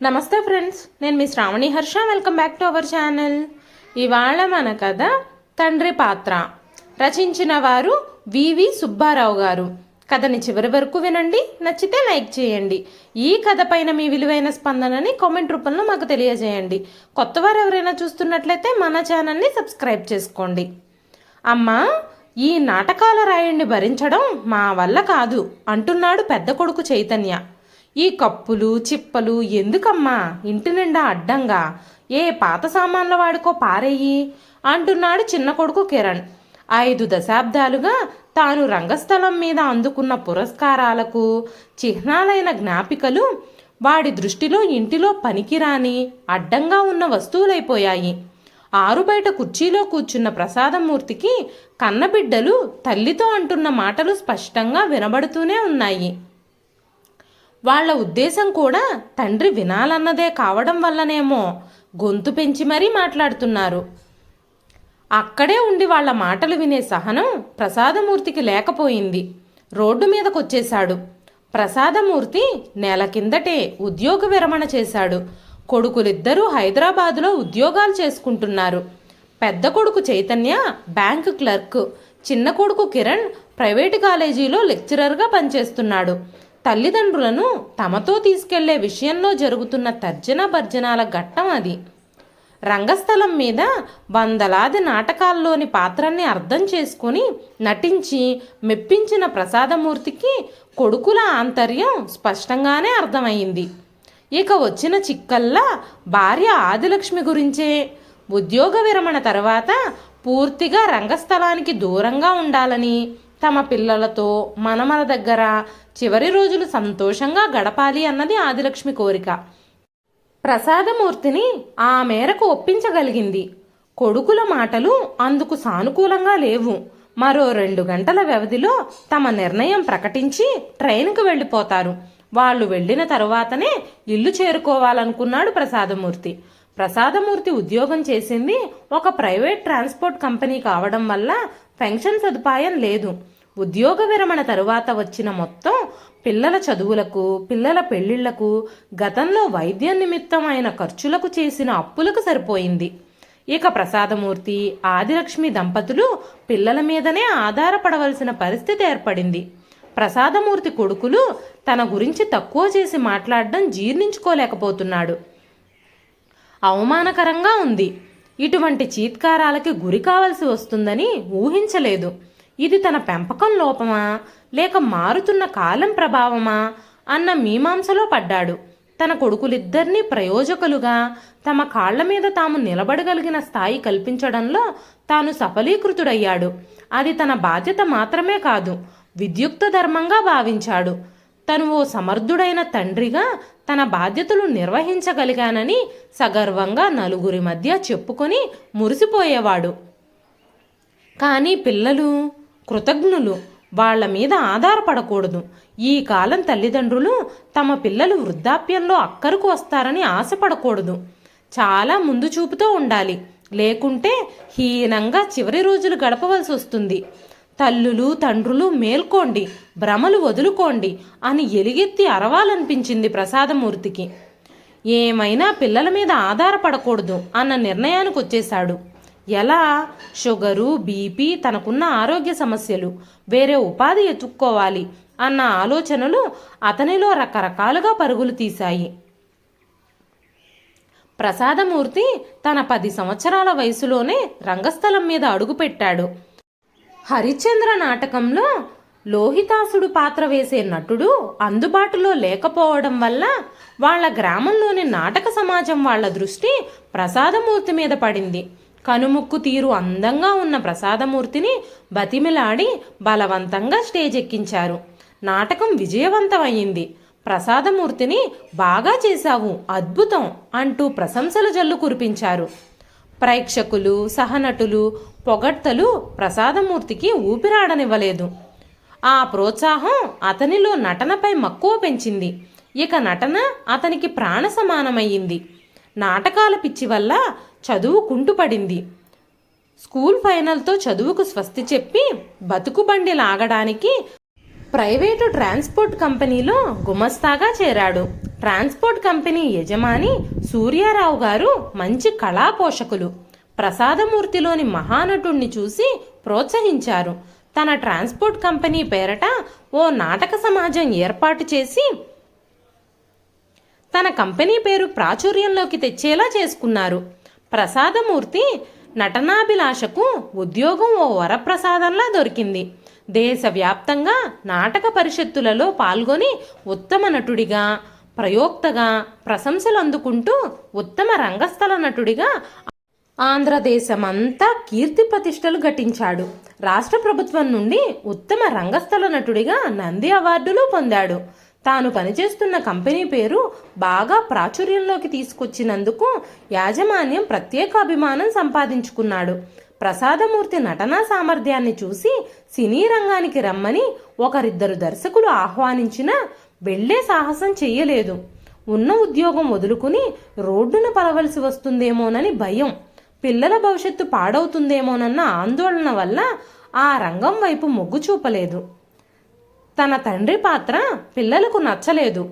నమస్తే ఫ్రెండ్స్ నేను మీ Sravani Harsha. Welcome back to our channel ఇవాళ మన కథ తండ్రి పాత్ర. రచించిన వారు వివి సుబ్బారావు గారు. కథని చివరి వరకు వినండి నచ్చితే లైక్ చేయండి. ఈ కథ పైన మీ విలువైన స్పందనని కామెంట్ రూపంలో మాకు తెలియజేయండి. కొత్తవారు ఎవరైనా చూస్తున్నట్లయితే మన ఛానల్ని సబ్స్క్రైబ్ చేసుకోండి. అమ్మా ఈ నాటకాల రాయుణ్ణి భరించడం మా వల్ల కాదు అంటున్నాడు పెద్ద కొడుకు చైతన్య. ఈ కప్పులు చిప్పలు ఎందుకమ్మా? ఇంటి నిండా అడ్డంగా. ఏ పాత సామాన్ల వాడుకో పారేయి? అంటున్నాడు చిన్న కొడుకు కిరణ్. ఐదు దశాబ్దాలుగా తాను రంగస్థలం మీద అందుకున్న పురస్కారాలకు చిహ్నాలైన జ్ఞాపికలు వాడి దృష్టిలో ఇంటిలో పనికిరాని అడ్డంగా ఉన్న వస్తువులైపోయాయి. ఆరుబయట కుర్చీలో కూర్చున్న ప్రసాదమూర్తికి కన్నబిడ్డలు తల్లితో అంటున్న మాటలు స్పష్టంగా వినబడుతూనే ఉన్నాయి. వాళ్ళ ఉద్దేశం కూడా తండ్రి వినాలన్నదే కావడం వల్లనేమో గొంతు పెంచి మరీ మాట్లాడుతున్నారు. అక్కడే ఉండి వాళ్ళ మాటలు వినే సహనం ప్రసాదమూర్తికి లేకపోయింది. రోడ్డు మీదకొచ్చేశాడు. ప్రసాదమూర్తి నెల కిందటే ఉద్యోగ విరమణ చేశాడు. కొడుకులిద్దరూ హైదరాబాదులో ఉద్యోగాలు చేసుకుంటున్నారు. పెద్ద కొడుకు చైతన్య బ్యాంక్ క్లర్క్. చిన్న కొడుకు కిరణ్ ప్రైవేటు కాలేజీలో లెక్చరర్గా పనిచేస్తున్నాడు. తల్లిదండ్రులను తమతో తీసుకెళ్ళే విషయంలో జరుగుతున్న తర్జన భర్జనాల ఘట్టం అది. రంగస్థలం మీద వందలాది నాటకాల్లోని పాత్రల్ని అర్థం చేసుకుని నటించి మెప్పించిన ప్రసాదమూర్తికి కొడుకుల ఆంతర్యం స్పష్టంగానే అర్థమైంది. ఇక వచ్చిన చిక్కల్లా భార్య ఆదిలక్ష్మి గురించే. ఉద్యోగ విరమణ తర్వాత పూర్తిగా రంగస్థలానికి దూరంగా ఉండాలని తమ పిల్లలతో మనమల దగ్గర చివరి రోజులు సంతోషంగా గడపాలి అన్నది ఆదిలక్ష్మి కోరిక. ప్రసాదమూర్తిని ఆ మేరకు ఒప్పించగలిగింది. కొడుకుల మాటలు అందుకు సానుకూలంగా లేవు. మరో రెండు గంటల వ్యవధిలో తమ నిర్ణయం ప్రకటించి ట్రైన్కు వెళ్ళిపోతారు. వాళ్ళు వెళ్ళిన తరువాతనే ఇల్లు చేరుకోవాలనుకున్నాడు ప్రసాదమూర్తి. ప్రసాదమూర్తి ఉద్యోగం చేసింది ఒక ప్రైవేట్ ట్రాన్స్పోర్ట్ కంపెనీ కావడం వల్ల పెన్షన్ సదుపాయం లేదు. ఉద్యోగ విరమణ తరువాత వచ్చిన మొత్తం పిల్లల చదువులకు పిల్లల పెళ్ళిళ్ళకు గతంలో వైద్యం నిమిత్తం అయిన ఖర్చులకు చేసిన అప్పులకు సరిపోయింది. ఇక ప్రసాదమూర్తి ఆదిలక్ష్మి దంపతులు పిల్లల మీదనే ఆధారపడవలసిన పరిస్థితి ఏర్పడింది. ప్రసాదమూర్తి కొడుకులు తన గురించి తక్కువ చేసి మాట్లాడడం జీర్ణించుకోలేకపోతున్నాడు. అవమానకరంగా ఉంది. ఇటువంటి చీత్కారాలకి గురి కావలసి వస్తుందని ఊహించలేదు. ఇది తన పెంపకం లోపమా? లేక మారుతున్న కాలం ప్రభావమా? అన్న మీమాంసలో పడ్డాడు. తన కొడుకులిద్దరినీ ప్రయోజకులుగా తమ కాళ్ళ మీద తాము నిలబడగలిగిన స్థాయి కల్పించడంలో తాను సఫలీకృతుడయ్యాడు. అది తన బాధ్యత మాత్రమే కాదు విద్యుక్త ధర్మంగా భావించాడు. తను ఓ సమర్థుడైన తండ్రిగా తన బాధ్యతలు నిర్వహించగలిగానని సగర్వంగా నలుగురి మధ్య చెప్పుకొని మురిసిపోయేవాడు. కానీ పిల్లలు కృతజ్ఞులు వాళ్ళ మీద ఆధారపడకూడదు. ఈ కాలం తల్లిదండ్రులు తమ పిల్లలు వృద్ధాప్యంలో అక్కరకు వస్తారని ఆశపడకూడదు. చాలా ముందు చూపుతో ఉండాలి. లేకుంటే హీనంగా చివరి రోజులు గడపవలసి వస్తుంది తల్లులు తండ్రులు మేల్కోండి భ్రమలు వదులుకోండి అని ఎలుగెత్తి అరవాలనిపించింది ప్రసాదమూర్తికి. ఏమైనా పిల్లల మీద ఆధారపడకూడదు అన్న నిర్ణయానికి వచ్చేశాడు ఎలా? షుగరు బీపీ తనకున్న ఆరోగ్య సమస్యలు వేరే ఉపాధి ఎత్తుక్కోవాలి అన్న ఆలోచనలు అతనిలో రకరకాలుగా పరుగులు తీశాయి. ప్రసాదమూర్తి తన పది సంవత్సరాల వయసులోనే రంగస్థలం మీద అడుగుపెట్టాడు. హరిశ్చంద్ర నాటకంలో లోహితాసుడు పాత్ర వేసే నటుడు అందుబాటులో లేకపోవడం వల్ల వాళ్ళ గ్రామంలోని నాటక సమాజం వాళ్ళ దృష్టి ప్రసాదమూర్తి మీద పడింది. కనుముక్కు తీరు అందంగా ఉన్న ప్రసాదమూర్తిని బతిమిలాడి బలవంతంగా స్టేజ్ ఎక్కించారు నాటకం విజయవంతమైంది ప్రసాదమూర్తిని బాగా చేశావు అద్భుతం అంటూ ప్రశంసల జల్లు కురిపించారు. ప్రేక్షకులు సహనటులు పొగడ్తలు ప్రసాదమూర్తికి ఊపిరాడనివ్వలేదు. ఆ ప్రోత్సాహం అతనిలో నటనపై మక్కువ పెంచింది. ఇక నటన అతనికి ప్రాణ సమానమయ్యింది నాటకాల పిచ్చి వల్ల చదువు కుంటుపడింది స్కూల్ ఫైనల్తో చదువుకు స్వస్తి చెప్పి బతుకుబండి లాగడానికి ప్రైవేటు ట్రాన్స్పోర్ట్ కంపెనీలో గుమస్తాగా చేరాడు. ట్రాన్స్పోర్ట్ కంపెనీ యజమాని సూర్యారావు గారు మంచి కళా పోషకులు ప్రసాదమూర్తిలోని మహానటుణ్ణి చూసి ప్రోత్సహించారు. తన ట్రాన్స్పోర్ట్ కంపెనీ పేరట ఓ నాటక సమాజం ఏర్పాటు చేసి తన కంపెనీ పేరు ప్రాచుర్యంలోకి తెచ్చేలా చేసుకున్నారు. ప్రసాదమూర్తి నటనాభిలాషకు ఉద్యోగం ఓ వరప్రసాదంలా దొరికింది. దేశవ్యాప్తంగా నాటక పరిషత్తులలో పాల్గొని ఉత్తమ నటుడిగా ప్రయోక్తగా ప్రశంసలు అందుకుంటూ ఉత్తమ రంగస్థల నటుడిగా ఆంధ్రదేశమంతా కీర్తి ప్రతిష్టలు ఘటించాడు. రాష్ట్ర ప్రభుత్వం నుండి ఉత్తమ రంగస్థల నటుడిగా నంది అవార్డులు పొందాడు. తాను పనిచేస్తున్న కంపెనీ పేరు బాగా ప్రాచుర్యంలోకి తీసుకొచ్చినందుకు యాజమాన్యం ప్రత్యేక అభిమానం సంపాదించుకున్నాడు. ప్రసాదమూర్తి నటనా సామర్థ్యాన్ని చూసి సినీ రంగానికి రమ్మని ఒకరిద్దరు దర్శకులు ఆహ్వానించినా వెళ్ళే సాహసం చెయ్యలేదు. ఉన్న ఉద్యోగం వదులుకుని రోడ్డున పడవలసి వస్తుందేమోనని భయం. పిల్లల భవిష్యత్తు పాడవుతుందేమోనన్న ఆందోళన వల్ల ఆ రంగం వైపు మొగ్గు చూపలేదు. తన తండ్రి పాత్ర పిల్లలకు నచ్చలేదు.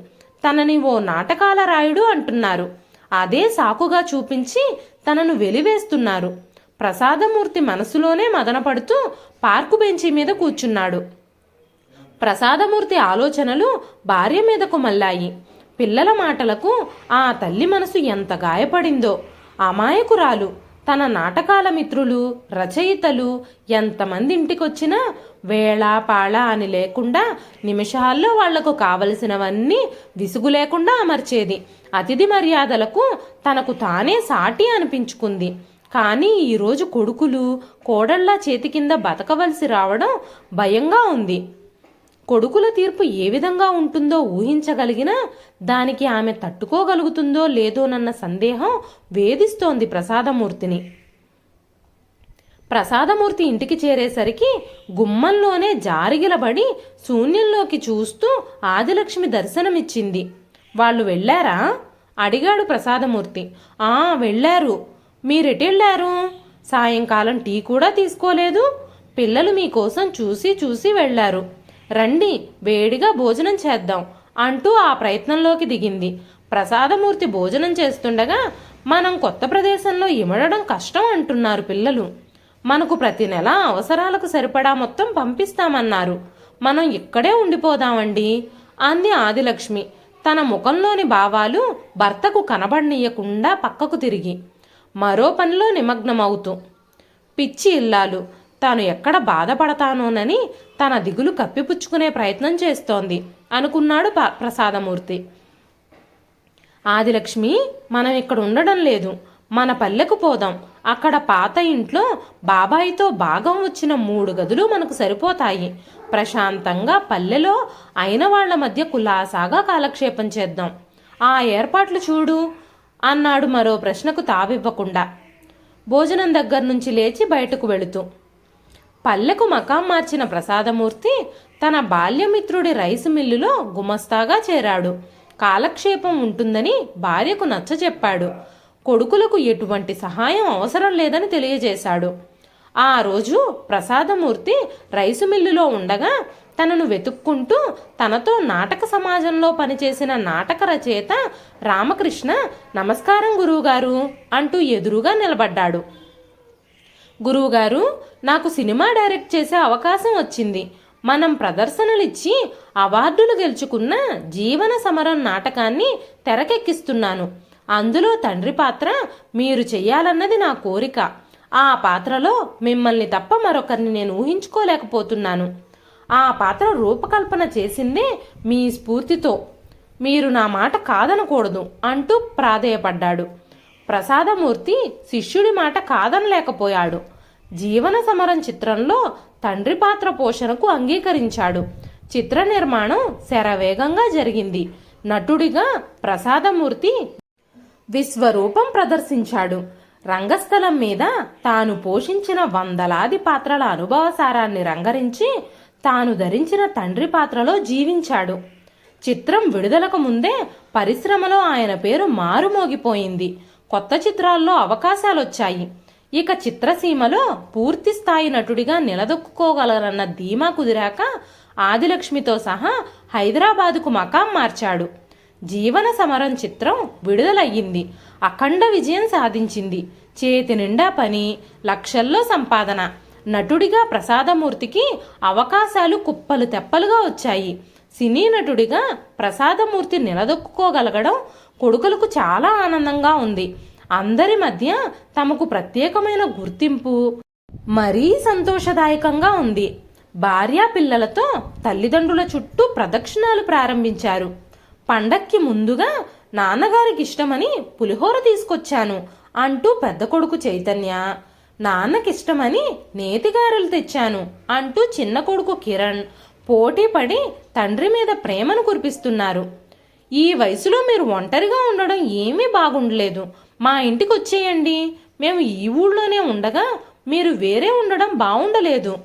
తనని ఓ నాటకాల రాయుడు అంటున్నారు. అదే సాకుగా చూపించి తనను వెలివేస్తున్నారు. ప్రసాదమూర్తి మనసులోనే మదనపడుతూ పార్కు బెంచి మీద కూర్చున్నాడు. ప్రసాదమూర్తి ఆలోచనలు భార్య మీదకు మళ్ళాయి. పిల్లల మాటలకు ఆ తల్లి మనసు ఎంత గాయపడిందో. అమాయకురాలు తన నాటకాల మిత్రులు రచయితలు ఎంతమంది ఇంటికొచ్చినా వేళ పాళ అని లేకుండా నిమిషాల్లో వాళ్ళకు కావలసినవన్నీ విసుగు లేకుండా అమర్చేది. అతిథి మర్యాదలకు తనకు తానే సాటి అనిపించుకుంది. కానీ ఈరోజు కొడుకులు కోడళ్ళ చేతి కింద బతకవలసి రావడం భయంగా ఉంది. కొడుకుల తీర్పు ఏ విధంగా ఉంటుందో ఊహించగలిగినా దానికి ఆమె తట్టుకోగలుగుతుందో లేదోనన్న సందేహం వేధిస్తోంది ప్రసాదమూర్తిని. ప్రసాదమూర్తి ఇంటికి చేరేసరికి గుమ్మంలోనే జారిగిలబడి శూన్యంలోకి చూస్తూ ఆదిలక్ష్మి దర్శనమిచ్చింది. వాళ్ళు వెళ్ళారా? అడిగాడు ప్రసాదమూర్తి. ఆ వెళ్ళారు. మీరెటెళ్ళారు? సాయంకాలం టీ కూడా తీసుకోలేదు. పిల్లలు మీకోసం చూసి చూసి వెళ్ళారు. రండి వేడిగా భోజనం చేద్దాం అంటూ ఆ ప్రయత్నంలోకి దిగింది. ప్రసాదమూర్తి భోజనం చేస్తుండగా మనం కొత్త ప్రదేశంలో ఇమడడం కష్టం అంటున్నారు పిల్లలు. మనకు ప్రతి నెల అవసరాలకు సరిపడా మొత్తం పంపిస్తామన్నారు. మనం ఇక్కడే ఉండిపోదామండి అంది ఆదిలక్ష్మి. తన ముఖంలోని భావాలు భర్తకు కనబడనీయకుండా పక్కకు తిరిగి. మరో పనిలో నిమగ్నమవుతూ. పిచ్చి ఇల్లాలు. తాను ఎక్కడ బాధపడతానోనని తన దిగులు కప్పిపుచ్చుకునే ప్రయత్నం చేస్తోంది అనుకున్నాడు ప- ప్రసాదమూర్తి. ఆదిలక్ష్మి మనం ఇక్కడ ఉండడం లేదు. మన పల్లెకు పోదాం. అక్కడ పాత ఇంట్లో బాబాయితో భాగం వచ్చిన మూడు గదులు మనకు సరిపోతాయి. ప్రశాంతంగా పల్లెలో అయిన వాళ్ళ మధ్య కులాసాగా కాలక్షేపం చేద్దాం. ఆ ఏర్పాట్లు చూడు అన్నాడు మరో ప్రశ్నకు తావివ్వకుండా. భోజనం దగ్గర నుంచి లేచి బయటకు వెళుతూ. పల్లెకు మకాం మార్చిన ప్రసాదమూర్తి తన బాల్యమిత్రుడి రైసు మిల్లులో గుమస్తాగా చేరాడు. కాలక్షేపం ఉంటుందని భార్యకు నచ్చజెప్పాడు కొడుకులకు ఎటువంటి సహాయం అవసరం లేదని తెలియజేశాడు. ఆ రోజు ప్రసాదమూర్తి రైసు మిల్లులో ఉండగా తనను వెతుక్కుంటూ తనతో నాటక సమాజంలో పనిచేసిన నాటక రచయిత రామకృష్ణ నమస్కారం గురువుగారు అంటూ ఎదురుగా నిలబడ్డాడు. గురువుగారు నాకు సినిమా డైరెక్ట్ చేసే అవకాశం వచ్చింది. మనం ప్రదర్శనలిచ్చి అవార్డులు గెలుచుకున్న జీవన సమరం నాటకాన్ని తెరకెక్కిస్తున్నాను. అందులో తండ్రి పాత్ర మీరు చెయ్యాలన్నది నా కోరిక. ఆ పాత్రలో మిమ్మల్ని తప్ప మరొకరిని నేను ఊహించుకోలేకపోతున్నాను. ఆ పాత్ర రూపకల్పన చేసిందే మీ స్ఫూర్తితో. మీరు నా మాట కాదనకూడదు అంటూ ప్రాధేయపడ్డాడు. ప్రసాదమూర్తి శిష్యుడి మాట కాదనలేకపోయాడు. జీవన సమరం చిత్రంలో తండ్రి పాత్ర పోషణకు అంగీకరించాడు. చిత్ర నిర్మాణం శరవేగంగా జరిగింది. నటుడిగా ప్రసాదమూర్తి విశ్వరూపం ప్రదర్శించాడు. రంగస్థలం మీద తాను పోషించిన వందలాది పాత్రల అనుభవసారాన్ని రంగరించి తాను ధరించిన తండ్రి పాత్రలో జీవించాడు. చిత్రం విడుదలకు ముందే పరిశ్రమలో ఆయన పేరు మారుమోగిపోయింది. కొత్త చిత్రాల్లో అవకాశాలొచ్చాయి. ఇక చిత్రసీమలో పూర్తి స్థాయి నటుడిగా నిలదొక్కుకోగలరన్న ధీమా కుదిరాక ఆదిలక్ష్మితో సహా హైదరాబాదుకు మకాం మార్చాడు. జీవన సమరం చిత్రం విడుదలయ్యింది. అఖండ విజయం సాధించింది. చేతి నిండా పని లక్షల్లో సంపాదన. నటుడిగా ప్రసాదమూర్తికి అవకాశాలు కుప్పలు తెప్పలుగా వచ్చాయి. సినీ నటుడిగా ప్రసాదమూర్తి నిలదొక్కుకోగలగడం కొడుకులకు చాలా ఆనందంగా ఉంది. అందరి మధ్య తమకు ప్రత్యేకమైన గుర్తింపు మరీ సంతోషదాయకంగా ఉంది. భార్యా పిల్లలతో తల్లిదండ్రుల చుట్టూ ప్రదక్షిణాలు ప్రారంభించారు. పండక్కి ముందుగా నాన్నగారికి ఇష్టమని పులిహోర తీసుకొచ్చాను అంటూ పెద్ద కొడుకు చైతన్య నాన్నకిష్టమని నేతిగారెలు తెచ్చాను అంటూ చిన్న కొడుకు కిరణ్ పోటీపడి తండ్రి మీద ప్రేమను కురిపిస్తున్నారు. ఈ వయసులో మీరు ఒంటరిగా ఉండడం ఏమీ బాగుండలేదు. మా ఇంటికి వచ్చేయండి. మేము ఈ ఊళ్ళోనే ఉండగా మీరు వేరే ఉండడం బాగుండలేదు.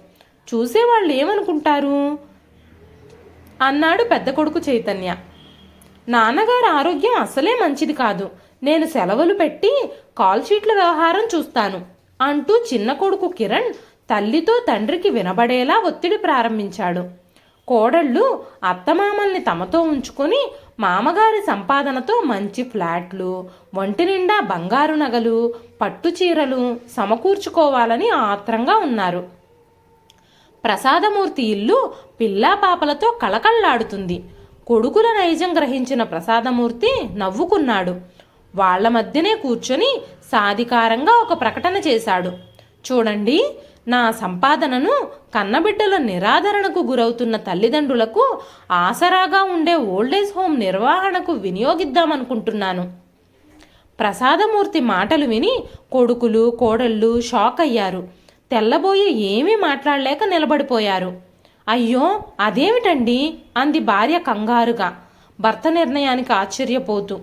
చూసేవాళ్ళు ఏమనుకుంటారు? అన్నాడు పెద్ద కొడుకు చైతన్య. నాన్నగారి ఆరోగ్యం అసలే మంచిది కాదు. నేను సెలవులు పెట్టి కాల్ షీట్ల వ్యవహారం చూస్తాను అంటూ చిన్న కొడుకు కిరణ్ తల్లితో తండ్రికి వినబడేలా ఒత్తిడి ప్రారంభించాడు. కోడళ్ళు అత్తమామల్ని తమతో ఉంచుకొని మామగారి సంపాదనతో మంచి ఫ్లాట్లు ఒంటి నిండా బంగారు నగలు పట్టు చీరలు సమకూర్చుకోవాలని ఆత్రంగా ఉన్నారు. ప్రసాదమూర్తి ఇల్లు పిల్లా పాపలతో కళకళ్ళాడుతుంది. కొడుకుల నైజం గ్రహించిన ప్రసాదమూర్తి నవ్వుకున్నాడు. వాళ్ళ మధ్యనే కూర్చొని సాధికారంగా ఒక ప్రకటన చేశాడు. చూడండి నా సంపాదనను కన్నబిడ్డల నిరాదరణకు గురవుతున్న తల్లిదండ్రులకు ఆసరాగా ఉండే ఓల్డేజ్ హోమ్ నిర్వహణకు వినియోగిద్దామనుకుంటున్నాను. ప్రసాదమూర్తి మాటలు విని కొడుకులు కోడళ్ళు షాక్ అయ్యారు. తెల్లబోయి ఏమీ మాట్లాడలేక నిలబడిపోయారు. అయ్యో అదేమిటండి? అంది భార్య కంగారుగా. భర్త నిర్ణయానికి ఆశ్చర్యపోతూ.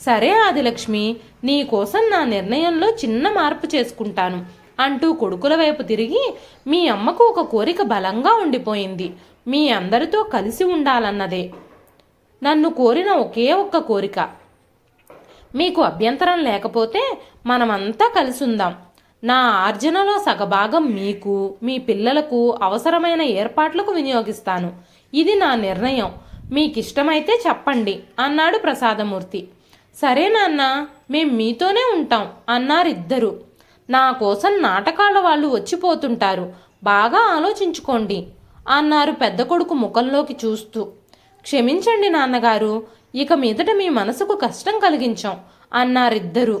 సరే ఆదిలక్ష్మి నీకోసం నా నిర్ణయంలో చిన్న మార్పు చేసుకుంటాను. అంటూ కొడుకుల వైపు తిరిగి మీ అమ్మకు ఒక కోరిక బలంగా ఉండిపోయింది. మీ అందరితో కలిసి ఉండాలన్నదే. నన్ను కోరిన ఒకే ఒక్క కోరిక. మీకు అభ్యంతరం లేకపోతే మనమంతా కలిసి ఉందాం నా ఆర్జనలో సగభాగం మీకు మీ పిల్లలకు అవసరమైన ఏర్పాట్లకు వినియోగిస్తాను. ఇది నా నిర్ణయం. మీకిష్టమైతే చెప్పండి అన్నాడు ప్రసాదమూర్తి. సరే నాన్న మేం మీతోనే ఉంటాం అన్నారిద్దరూ. నా కోసం నాటకాల వాళ్ళు వచ్చిపోతుంటారు. బాగా ఆలోచించుకోండి అన్నారు పెద్ద కొడుకు ముఖంలోకి చూస్తూ. క్షమించండి నాన్నగారు ఇక మీదట మీ మనసుకు కష్టం కలిగించాం అన్నారిద్దరూ.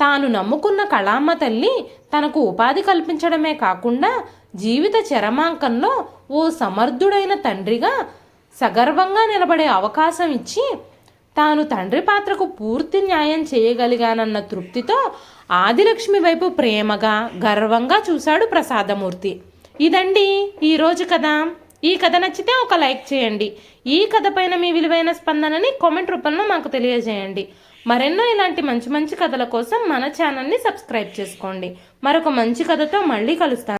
తాను నమ్ముకున్న కళామ్మ తల్లి తనకు ఉపాధి కల్పించడమే కాకుండా జీవిత చరమాంకంలో ఓ సమర్థుడైన తండ్రిగా సగర్వంగా నిలబడే అవకాశం ఇచ్చి తాను తండ్రి పాత్రకు పూర్తి న్యాయం చేయగలిగానన్న తృప్తితో ఆదిలక్ష్మి వైపు ప్రేమగా గర్వంగా చూశాడు ప్రసాదమూర్తి. ఇదండి ఈరోజు కథ. ఈ కథ నచ్చితే ఒక లైక్ చేయండి. ఈ కథ పైన మీ విలువైన స్పందనని కామెంట్ రూపంలో మాకు తెలియజేయండి. మరెన్నో ఇలాంటి మంచి మంచి కథల కోసం మన ఛానల్ని సబ్స్క్రైబ్ చేసుకోండి. మరొక మంచి కథతో మళ్ళీ కలుస్తాను